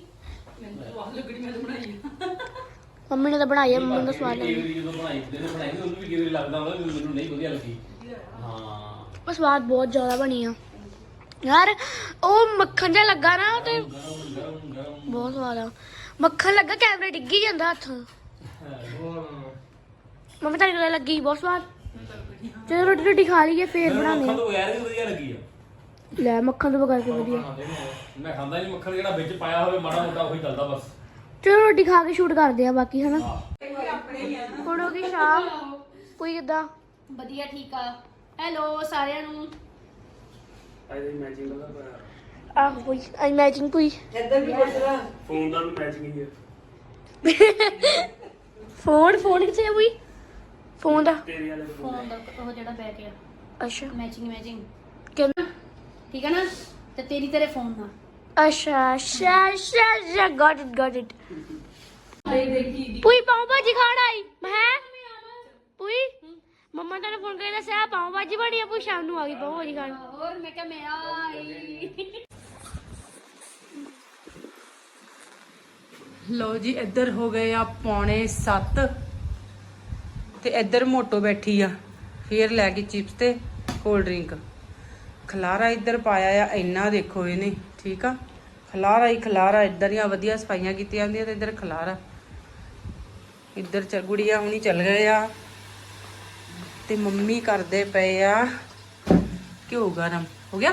ਮੰਮੀ ਨੇ ਤਾਂ ਬਣਾਈ ਆ ਮੰਮੀ ਨੂੰ ਤਾਂ ਸਵਾਦ ਲੱਗੀ ਕਈ ਵਾਰੀ ਜਦੋਂ ਬਣਾਈ ਜਿਹਨੇ ਬਣਾਈ ਉਹਨੂੰ ਵੀ ਕਈ ਵਾਰੀ ਲੱਗਦਾ ਹੁੰਦਾ ਵੀ ਮੈਨੂੰ ਨਹੀਂ ਵਧੀਆ ਲੱਗੀ। ਹਾਂ। ਉਹ ਸਵਾਦ ਬਹੁਤ ਜ਼ਿਆਦਾ ਬਣੀ ਆ। ਯਾਰ ਉਹ ਮੱਖਣ ਜਿਹਾ ਲੱਗਾ ਨਾ ਤੇ ਗਰਮ ਗਰਮ ਗਰਮ। ਬਹੁਤ ਸਵਾਦ ਆ। ਮੱਖਣ ਲੱਗਾ ਕੈਮਰੇ ਡਿੱਗੀ ਜਾਂਦਾ ਹੱਥ। ਮੰਮੀ ਤਾਂ ਕਿੱਦਾਂ ਲੱਗੀ ਬਹੁਤ ਸਵਾਦ। ਚਲੋ ਰੋਟੀ ਰੋਟੀ ਖਾ ਲਈਏ ਫੇਰ ਬਣਾਉਂਦੇ ਮੱਖਣ ਆ ਤੋਂ ਬਗੈਰ ਵੀ ਵਧੀਆ ਲੱਗੀ ਆ। ਲੈ ਮੱਖਣ ਤੋਂ ਬਗੈਰ ਕੇ ਵਧੀਆ। ਮੈਂ ਖਾਂਦਾ ਨਹੀਂ ਮੱਖਣ ਜਿਹੜਾ ਵਿੱਚ ਪਾਇਆ ਹੋਵੇ ਮਾੜਾ ਮੋਟਾ ਉਹੀ ਚੱਲਦਾ ਬਸ। ਚਲੋ ਰੋਟੀ ਖਾ ਕੇ ਸ਼ੂਟ ਕਰਦੇ ਆ ਬਾਕੀ ਹਨਾ? ਹੁਣ ਹੋ ਗਈ ਸ਼ਾਮ। ਕੋਈ ਕਿਦਾਂ? ਵਧੀਆ ਠੀਕ ਆ। ਹੈਲੋ ਸਾਰਿਆਂ ਨੂੰ। ਆਹ ਕੋਈ ਇਮੇਜਿਨ ਕੋਈ। ਫੋਨ ਦਾ ਵੀ ਮੈਚਿੰਗ ਹੀ ਹੈ ਫੋਨ ਫੋਨ ਕਿੱਥੇ ਆ ਕੋਈ ਫੋਨ ਦਾ। ਫੋਨ ਦਾ। ਉਹ ਜਿਹੜਾ ਬੈਕ ਆ ਅੱਛਾ। ਮੈਚਿੰਗ ਮੈਚਿੰਗ ਕਿੰਨਾ ਠੀਕ ਆ ਨਾ? ਤੇ ਤੇਰੀ ਤੇਰੇ ਫੋਨ ਨਾਲ। ਅੱਛਾ ਅੱਛਾ ਅੱਛਾ ਅੱਛਾ ਗਾਟ ਇਟ ਗਾਟ ਇਟ ਪੂਈ ਪਾਉ ਭਾਜੀ ਖਾਣ ਆਈ। ਮੈਂ ਪੂਈ ਮੰਮਾ ਨੇ ਫੋਨ ਕਰਕੇ ਦੱਸਿਆ ਪਾਉ ਭਾਜੀ ਬਣੀ ਆ ਪੂਈ ਸ਼ਾਮ ਨੂੰ ਆ ਗਈ ਪਾਉ ਭਾਜੀ ਖਾਣ। ਹੋਰ ਮੈਂ ਕਿਹਾ ਮੈਂ ਆਈ। ਲਓ ਜੀ ਇੱਧਰ ਹੋ ਗਏ ਆ ਪੌਣੇ 7 ਤੇ ਇੱਧਰ ਮੋਟੋ ਬੈਠੀ ਆ। ਫੇਰ ਲੈ ਗਈ ਚਿਪਸ ਤੇ ਕੋਲਡ ਡਰਿੰਕ। ਖਲਾਰਾ ਇੱਧਰ ਪਾਇਆ ਆ ਇੰਨਾ ਦੇਖੋ ਇਹਨੇ ਠੀਕ ਆ? ਖਲਾਰਾ ਹੀ ਖਲਾਰਾ ਇੱਧਰ ਦੀਆਂ ਵਧੀਆ ਸਫਾਈਆਂ ਕੀਤੀਆਂ ਜਾਂਦੀਆਂ ਤੇ ਇੱਧਰ ਖਲਾਰਾ। ਇੱਧਰ ਚ ਗੁੜੀਆ ਹੁਣੀ ਚੱਲ ਗਏ ਆ। ਤੇ ਮੰਮੀ ਕਰਦੇ ਪਏ ਆ ਘਿਓ ਗਰਮ। ਹੋ ਗਿਆ?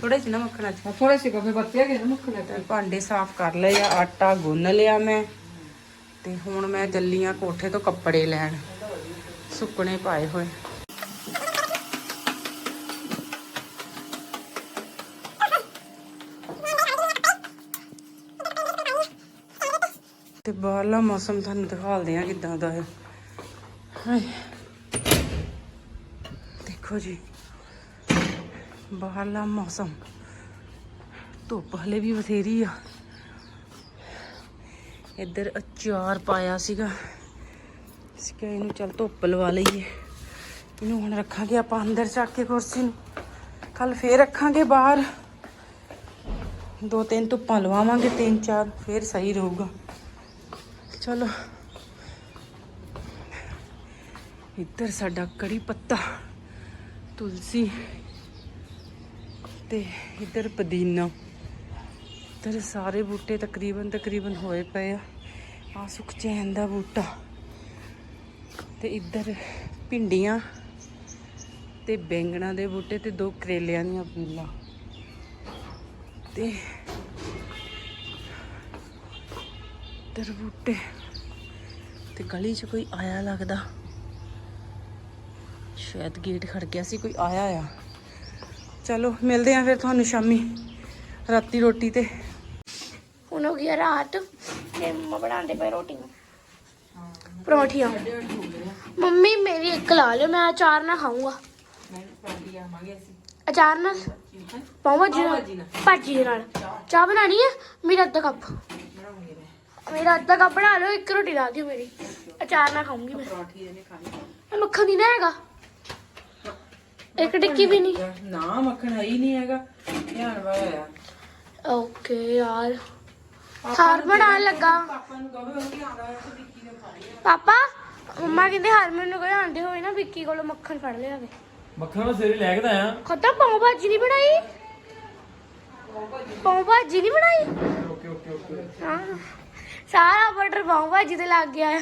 ਥੋੜੇ ਜਿਹਾ ਮੱਖਣ ਅੱਜ। ਥੋੜੇ ਸੇ ਕਫੇ ਬੱਤੇ ਆ ਗਏ ਨਾ ਮੁੱਖ ਲੈ ਭਾਂਡੇ ਸਾਫ਼ ਕਰ ਲਏ ਆ ਆਟਾ ਗੁੰਨ ਲਿਆ ਮੈਂ। ਤੇ ਹੁਣ ਮੈਂ ਚੱਲੀ ਆ ਕੋਠੇ ਤੋਂ ਕੱਪੜੇ ਲੈਣ। ਸੁੱਕਣੇ ਪਾਏ ਹੋਏ। ਤੇ ਬਾਹਰਲਾ ਮੌਸਮ ਤੁਹਾਨੂੰ ਦਿਖਾਲਦੇ ਆ ਕਿਦਾਂ ਦਾ ਹੈ। ਹਾਏ। ਦੇਖੋ ਜੀ, ਬਾਹਰਲਾ ਮੌਸਮ। ਧੁੱਪ ਹਲੇ ਵੀ ਬਥੇਰੀ ਆ। ਇੱਧਰ ਅਚਾਰ ਪਾਇਆ ਸੀਗਾ। ਅਸੀਂ ਕਿਹਾ ਇਹਨੂੰ ਚੱਲ ਧੁੱਪ ਲਵਾ ਲਈਏ। ਇਹਨੂੰ ਹੁਣ ਰੱਖਾਂਗੇ ਆਪਾਂ ਅੰਦਰ ਚੱਕ ਕੇ ਕੁਰਸੀ ਨੂੰ। ਕੱਲ ਫੇਰ ਰੱਖਾਂਗੇ ਬਾਹਰ। ਦੋ ਤਿੰਨ ਧੁੱਪਾਂ ਲਵਾਵਾਂਗੇ, ਤਿੰਨ ਚਾਰ, ਫੇਰ ਸਹੀ ਰਹੂਗਾ। ਚਲੋ। ਇੱਧਰ ਸਾਡਾ ਕੜੀ ਪੱਤਾ, ਤੁਲਸੀ ਤੇ ਇੱਧਰ ਪੁਦੀਨਾ। ਇੱਧਰ ਸਾਰੇ ਬੂਟੇ ਤਕਰੀਬਨ ਤਕਰੀਬਨ ਹੋਏ ਪਏ ਆ। ਆ ਸੁਖਚੈਨ ਦਾ ਬੂਟਾ। ਤੇ ਇੱਧਰ ਭਿੰਡੀਆਂ ਤੇ ਬੈਂਗਣਾ ਦੇ ਬੂਟੇ ਤੇ ਦੋ ਕਰੇਲਿਆਂ ਦੀਆਂ ਬੀਲਾਂ ਤੇ ਇੱਧਰ ਬੂਟੇ। ਤੇ ਗਲੀ 'ਚ ਕੋਈ ਆਇਆ ਲੱਗਦਾ? ਸ਼ਾਇਦ ਗੇਟ ਖੜ ਗਿਆ ਸੀ ਕੋਈ ਆਇਆ ਆ। ਚਲੋ ਮਿਲਦੇ ਆ ਫਿਰ ਤੁਹਾਨੂੰ ਸ਼ਾਮੀ ਰਾਤੀ ਰੋਟੀ ਤੇ। ਹੁਣ ਹੋ ਗਈ ਰਾਤ। ਤੇ ਮੰਮਾ ਬਣਾਉਂਦੇ ਪਏ ਰੋਟੀਆਂ ਪਰੌਂਠੀਆਂ। ਮੰਮੀ ਮੇਰੀ ਇੱਕ ਲਾ ਲਿਓ ਮੈਂ ਅਚਾਰ ਨਾ ਖਾਊਂਗਾ। ਅਚਾਰ ਨਾਲ? ਪਾਉ ਭਾਜੀ ਨਾਲ? ਭਾਜੀ ਨਾਲ। ਚਾਹ ਬਣਾਣੀ ਹੈ ਮੇਰਾ ਅੱਧਾ ਕੱਪ। ਮੇਰਾ ਅੱਧਾ ਕੱਪ ਬਣਾ ਲਓ ਇੱਕ ਰੋਟੀ ਲਾ ਦਿਓ ਮੇਰੀ। ਅਚਾਰ ਨਾਲ ਖਾਊਂਗੀ ਮੈਂ। ਇਹ ਮੱਖਣ ਦੀ ਨਾ ਹੈਗਾ। ਇੱਕ ਟਿੱਕੀ ਵੀ ਨਹੀਂ। ਨਾ ਮੱਖਣ ਹੈ ਹੀ ਨਹੀਂ ਹੈਗਾ। ਧਿਆਨ ਵਾਲਾ ਆ ਓਕੇ ਯਾਰ। ਹਾਰ ਬਣਾਉਣ ਲੱਗਾ। ਪਾਪਾ ਨੂੰ ਕਹੋ ਉਹ ਧਿਆਨ ਵਾਲਾ ਤੇ ਵਿੱਕੀ ਨੇ ਖਾਣੀ ਪਾਪਾ ਮੰਮਾ ਕਹਿੰਦੇ ਹਰਮਨ ਨੂੰ ਕੋਈ ਆਂਦੇ ਹੋਏ ਨਾ ਵਿੱਕੀ ਕੋਲੋਂ ਮੱਖਣ ਫੜ ਲਿਆਵੇ ਮੱਖਣ ਮੈਂ ਸਵੇਰੇ ਲੈ ਕੇ ਤਾਂ ਆਇਆ। ਖੱਤਾ ਪਾਉ ਭਾਜੀ ਨਹੀਂ ਬਣਾਈ? ਪਾਉ ਭਾਜੀ ਨਹੀਂ ਬਣਾਈ? Okay okay okay. ਹਾਂ। ਸਾਰਾ ਬਟਰ ਪਾਉ ਭਾਜੀ ਤੇ ਲੱਗ ਗਿਆ ਆ।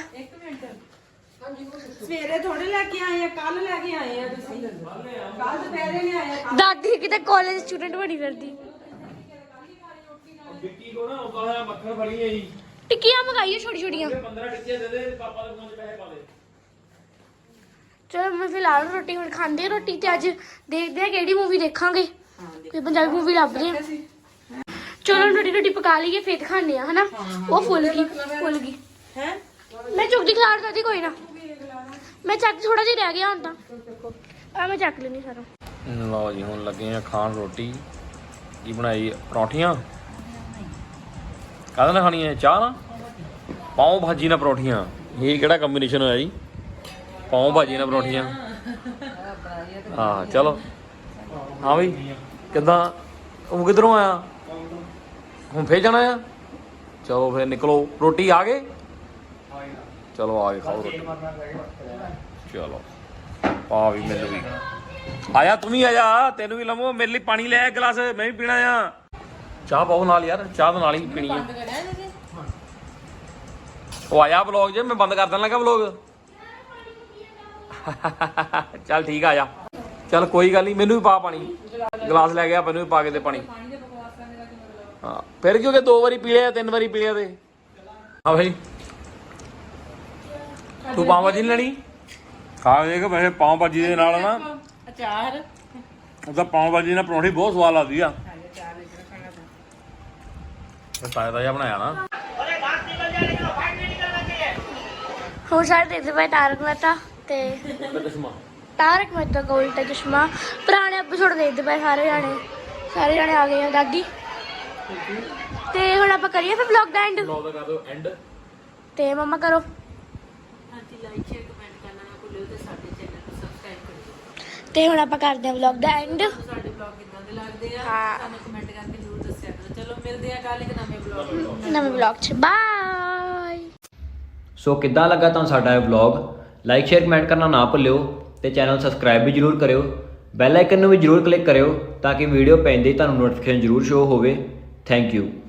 ਸਵੇਰੇ ਥੋੜੇ ਲੈ ਕੇ ਆਏ ਆ ਕੱਲ ਲੈ ਕੇ ਆਏ ਆ ਤੁਸੀਂ। ਕੱਲ ਦੁਪਹਿਰੇ ਨੇ ਆਏ ਆ ਦਾਦੀ ਕਿਤੇ ਕਾਲਜ ਸਟੂਡੈਂਟ ਬਣੀ ਫਿਰਦੀ। ਵਿੱਕੀ ਕੋ ਨਾ ਉਹਦਾ ਹੋਇਆ ਮੱਖਣ ਫੜੀ ਆਈ ਟਿੱਕੀਆਂ ਮੰਗਾਈਏ ਛੋਟੀ ਛੋਟੀਆਂ 15 ਟਿੱਕੇ ਦੇ ਦੇ ਪਾਪਾ ਦੇ ਫੋਨ 'ਚ ਪੈਸੇ ਪਾ ਦੇ ਚਲੋ ਮੈਂ ਫਿਲਹਾਲ ਰੋਟੀ ਹੁਣ ਖਾਂਦੇ ਰੋਟੀ ਤੇ ਅੱਜ ਦੇਖਦੇ ਆ ਕਿਹੜੀ ਮੂਵੀ ਦੇਖਾਂਗੇ। ਕੋਈ ਪੰਜਾਬੀ ਮੂਵੀ ਲੱਭਦੇ ਆ ਚਲੋ ਰੋਟੀ ਰੋਟੀ ਪਕਾ ਲਈਏ ਫੇਰ ਦਿਖਾਉਂਦੇ ਆ ਹਨਾ? ਉਹ ਫੁੱਲ ਗਈ ਫੁੱਲ ਗਈ। ਹੈ? ਮੈਂ ਚੁੱਕਦੀ ਖਲਾੜ ਕਰਦੀ ਕੋਈ ਨਾ। ਮੈਂ ਚੱਕ ਥੋੜਾ ਜਿਹਾ ਰਹਿ ਗਿਆ ਹੁਣ ਤਾਂ। ਆ ਮੈਂ ਚੱਕ ਲੈਣੀ ਸਾਰਾ। ਲਓ ਜੀ ਹੁਣ ਲੱਗੇ ਆ ਖਾਣ ਰੋਟੀ। ਕੀ ਬਣਾਈ ਪਰੌਂਠੀਆਂ? ਕਾਹਦੇ ਨਾਲ ਖਾਣੀਆਂ ਚਾਹ ਨਾਲ? ਪਾਉ ਭਾਜੀ ਨਾਲ ਪਰੌਂਠੀਆਂ। ਇਹ ਕਿਹੜਾ ਕੰਬੀਨੇਸ਼ਨ ਹੋਇਆ ਜੀ? ਪਾਉ ਭਾਜੀ ਨਾਲ ਪਰੌਂਠੀਆਂ। ਹਾਂ ਚਲੋ। ਹਾਂ ਬਈ ਕਿੱਦਾਂ? ਉਹ ਕਿੱਧਰੋਂ ਆਇਆ? ਹੁਣ ਫੇਰ ਜਾਣਾ ਆ? ਚਲੋ ਫੇਰ ਨਿਕਲੋ। ਰੋਟੀ ਆ ਗਏ? ਚਲੋ ਆ ਗਏ, ਖਾਓ ਰੋਟੀ। ਚਲੋ ਪਾ ਵੀ ਮੈਨੂੰ ਵੀ ਆਇਆ ਤੂੰ ਵੀ ਆਇਆ, ਤੈਨੂੰ ਵੀ ਲਵੋ, ਮੇਰੇ ਲਈ ਪਾਣੀ ਲੈ ਗਲਾਸ, ਮੈਂ ਵੀ ਪੀਣਾ ਆ। ਚਾਹ ਪਾਓ ਨਾਲ ਯਾਰ, ਚਾਹ ਤਾਂ ਨਾਲ ਹੀ ਪੀਣੀ ਆ। ਉਹ ਆਇਆ ਵਲੌਗ ਜੇ, ਮੈਂ ਬੰਦ ਕਰ ਦੇਣ ਲੱਗਾ ਵਲੌਗ ਚੱਲ ਠੀਕ ਆ ਆ ਜਾ। ਚੱਲ ਕੋਈ ਗੱਲ ਨਹੀਂ ਮੈਨੂੰ ਵੀ ਪਾ ਪਾਣੀ। ਗਲਾਸ ਲੈ ਗਿਆ ਮੈਨੂੰ ਵੀ ਪਾ ਕੇ ਦੇ ਪਾਣੀ। ਹਾਂ ਫਿਰ ਕਿਉਂਕਿ ਦੋ ਵਾਰੀ ਪੀ ਲਿਆ ਤਿੰਨ ਵਾਰੀ ਪੀ ਲਿਆ ਤੇ। ਹਾਂ ਭਾਈ। ਤੂੰ ਪਾਵ ਭਾਜੀ ਨੀ ਲੈਣੀ? ਖਾ ਦੇਖ ਵੈਸੇ ਪਾਵ ਭਾਜੀ ਦੇ ਨਾਲ ਨਾ। ਅਚਾਰ। ਉਹਦਾ ਪਾਉ ਭਾਜੀ ਨਾਲ ਪਰੌਂਠੀ ਬਹੁਤ ਸਵਾਦ ਲੱਗਦੀ ਆ। ਇਹ ਤਾਜ਼ਾ ਤਾਜ਼ਾ ਬਣਾਇਆ ਨਾ। ਹੁਣ ਸਾਰੇ ਦੇਖਦੇ ਪਏ ਤਾਰਕ ਮਹਿਤਾ ਤੇ ਤਾਰਕ ਮਹਿਤਾ ਦਾ ਉਲਟਾ ਚਸ਼ਮਾ। ਪੁਰਾਣੇ ਐਪੀਸੋਡ ਦੇਖਦੇ ਪਏ ਸਾਰੇ ਜਾਣੇ। ਸਾਰੇ ਜਾਣੇ ਆ ਗਏ ਆ ਦਾਦੀ ਤੇ ਹੁਣ ਆਪਾਂ ਕਰੀਏ ਫਿਰ ਵਲੌਗ ਦਾ ਐਂਡ ਬਲੌਗ ਦਾ ਕਰ ਦਿਓ ਐਂਡ ਤੇ ਮੰਮਾ ਕਰੋ। ਹਾਂਜੀ ਲਾਈਕ ਸ਼ੇਅਰ ਕਮੈਂਟ ਕਰਨਾ ਨਾ ਭੁੱਲਿਓ ਤੇ ਸਾਡੇ ਚੈਨਲ ਨੂੰ ਸਬਸਕ੍ਰਾਈਬ ਕਰਿਓ। ਤੇ ਹੁਣ ਆਪਾਂ ਕਰਦੇ ਹਾਂ ਵਲੌਗ ਦਾ ਐਂਡ ਸਾਡੇ ਬਲੌਗ ਕਿੱਦਾਂ ਦੇ ਲੱਗਦੇ ਆ ਹਾਂ। ਸਾਨੂੰ ਕਮੈਂਟ ਕਰਕੇ ਜ਼ਰੂਰ ਦੱਸਿਆ ਕਰੋ। ਚਲੋ ਮਿਲਦੇ ਆ ਕੱਲ ਇੱਕ ਨਵੇਂ ਬਲੌਗ ਨਵੇਂ ਵਲੌਗ 'ਚ। ਬਾਏ ਸੋ ਕਿੱਦਾਂ ਲੱਗਾ ਤੁਹਾਨੂੰ ਸਾਡਾ ਇਹ ਵਲੌਗ ਲਾਈਕ ਸ਼ੇਅਰ ਕਮੈਂਟ ਕਰਨਾ ਨਾ ਭੁੱਲਿਓ ਤੇ ਚੈਨਲ ਸਬਸਕ੍ਰਾਈਬ ਵੀ ਜਰੂਰ ਕਰਿਓ। ਬੈਲ ਆਈਕਨ ਨੂੰ ਵੀ ਜਰੂਰ ਕਲਿੱਕ ਕਰਿਓ ਤਾਂ ਕਿ ਵੀਡੀਓ ਪੈਂਦੇ ਹੀ ਤੁਹਾਨੂੰ ਨੋਟੀਫਿਕੇਸ਼ਨ ਜਰੂਰ ਸ਼ੋ ਹੋਵੇ। Thank you.